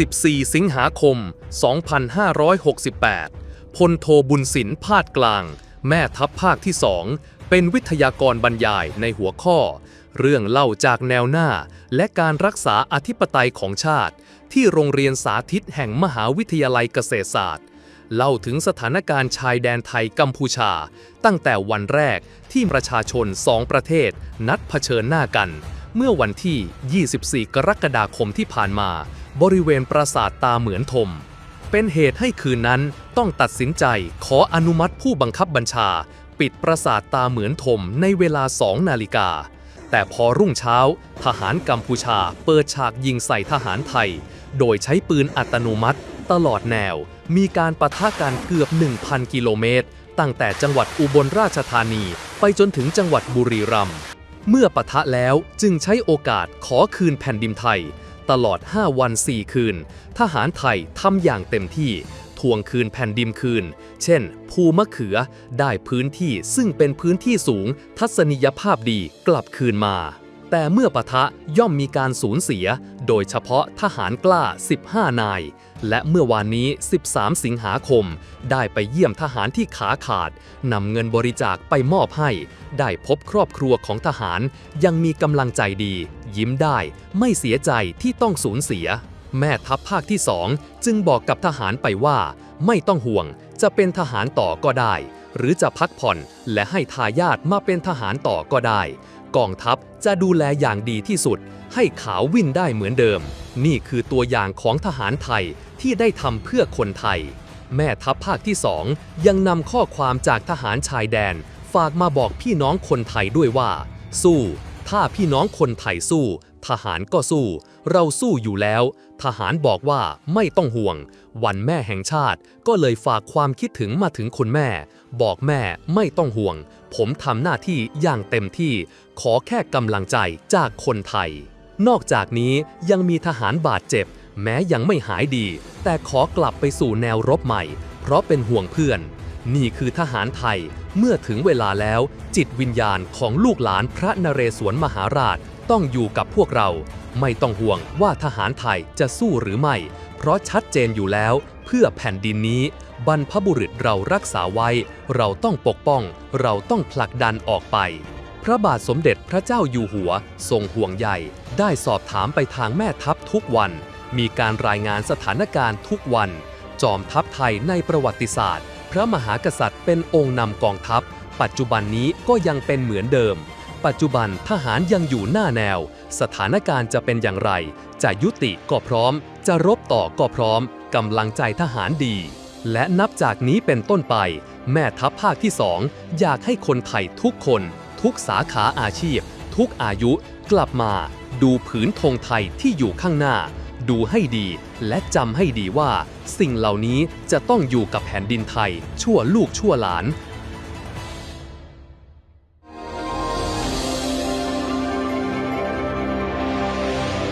14 สิงหาคม 2568 พลโทบุญสินพาดกลาง แม่ทัพภาคที่สอง เป็นวิทยากรบรรยายในหัวข้อ เรื่องเล่าจากแนวหน้า และการรักษาอธิปไตยของชาติ ที่โรงเรียนสาธิตแห่งมหาวิทยาลัยเกษตรศาสตร์ เล่าถึงสถานการณ์ชายแดนไทยกัมพูชา ตั้งแต่วันแรกที่ประชาชนสองประเทศ นัดเผชิญหน้ากัน เมื่อวันที่ 24 กรกฎาคมที่ผ่านมา บริเวณปราสาทตาเหมือนทม เป็นเหตุให้คืนนั้นต้องตัดสินใจขออนุมัติผู้บังคับบัญชา ปิดปราสาทตาเหมือนทมในเวลา2นาฬิกา แต่พอรุ่งเช้า ทหารกัมพูชาเปิดฉากยิงใส่ทหารไทย โดยใช้ปืนอัตโนมัติ ตลอดแนว มีการปะทะกันเกือบ 1,000 กิโลเมตร ตั้งแต่จังหวัดอุบลราชธานีไปจนถึงจังหวัดบุรีรัมย์เมื่อปะทะแล้วจึงใช้โอกาสขอคืนแผ่นดินไทย ตลอด 5 วัน 4 คืน ทหารไทยทำอย่างเต็มที่ทวงคืนแผ่นดินคืน เช่น ภูมะเขือได้พื้นที่ซึ่งเป็นพื้นที่สูง ทัศนียภาพดีกลับคืนมา แต่เมื่อปะทะย่อมมีการสูญเสีย โดยเฉพาะทหารกล้า 15 นาย และเมื่อวานนี้ 13 สิงหาคม ได้ไปเยี่ยมทหารที่ขาขาด นำเงินบริจาคไปมอบให้ ได้พบครอบครัวของทหารยังมีกำลังใจดี ยิ้มได้ไม่เสียใจที่ต้องสูญเสีย แม่ทัพภาคที่สองจึงบอกกับทหารไปว่า ไม่ต้องห่วง จะเป็นทหารต่อก็ได้ หรือจะพักผ่อนและให้ทายาทมาเป็นทหารต่อก็ได้ กองทัพจะดูแลอย่างดีที่สุด ให้ขาววิ่นได้เหมือนเดิม นี่คือตัวอย่างของทหารไทยที่ได้ทำเพื่อคนไทย แม่ทัพภาคที่สองยังนำข้อความจากทหารชายแดน ฝากมาบอกพี่น้องคนไทยด้วยว่า สู้ ถ้าพี่น้องคนไทยสู้ ทหารก็สู้ เราสู้อยู่แล้ว ทหารบอกว่าไม่ต้องห่วง วันแม่แห่งชาติก็เลยฝากความคิดถึงมาถึงคุณแม่ บอกแม่ไม่ต้องห่วง ผมทำหน้าที่อย่างเต็มที่ ขอแค่กำลังใจจากคนไทย นอกจากนี้ยังมีทหารบาดเจ็บ แม้ยังไม่หายดี แต่ขอกลับไปสู่แนวรบใหม่ เพราะเป็นห่วงเพื่อน นี่คือทหารไทยเมื่อถึงเวลาแล้ว จิตวิญญาณของลูกหลานพระนเรศวรมหาราชต้องอยู่กับพวกเรา ไม่ต้องห่วงว่าทหารไทยจะสู้หรือไม่ เพราะชัดเจนอยู่แล้ว เพื่อแผ่นดินนี้ บรรพบุรุษเรารักษาไว้ เราต้องปกป้อง เราต้องผลักดันออกไป พระบาทสมเด็จพระเจ้าอยู่หัว ทรงห่วงใยได้สอบถามไปทางแม่ทัพทุกวัน มีการรายงานสถานการณ์ทุกวัน จอมทัพไทยในประวัติศาสตร์ พระมหากษัตริย์เป็นองค์นำกองทัพ ปัจจุบันนี้ก็ยังเป็นเหมือนเดิม ปัจจุบันทหารยังอยู่หน้าแนว สถานการณ์จะเป็นอย่างไร จะยุติก็พร้อม จะรบต่อก็พร้อมกำลังใจทหารดี และนับจากนี้เป็นต้นไป แม่ทัพภาคที่สองอยากให้คนไทยทุกคน ทุกสาขาอาชีพ ทุกอายุ กลับมา ดูผืนธงไทยที่อยู่ข้างหน้า ดูให้ดีและจำให้ดีว่า สิ่งเหล่านี้จะต้องอยู่กับแผ่นดินไทย ชั่วลูกชั่วหลาน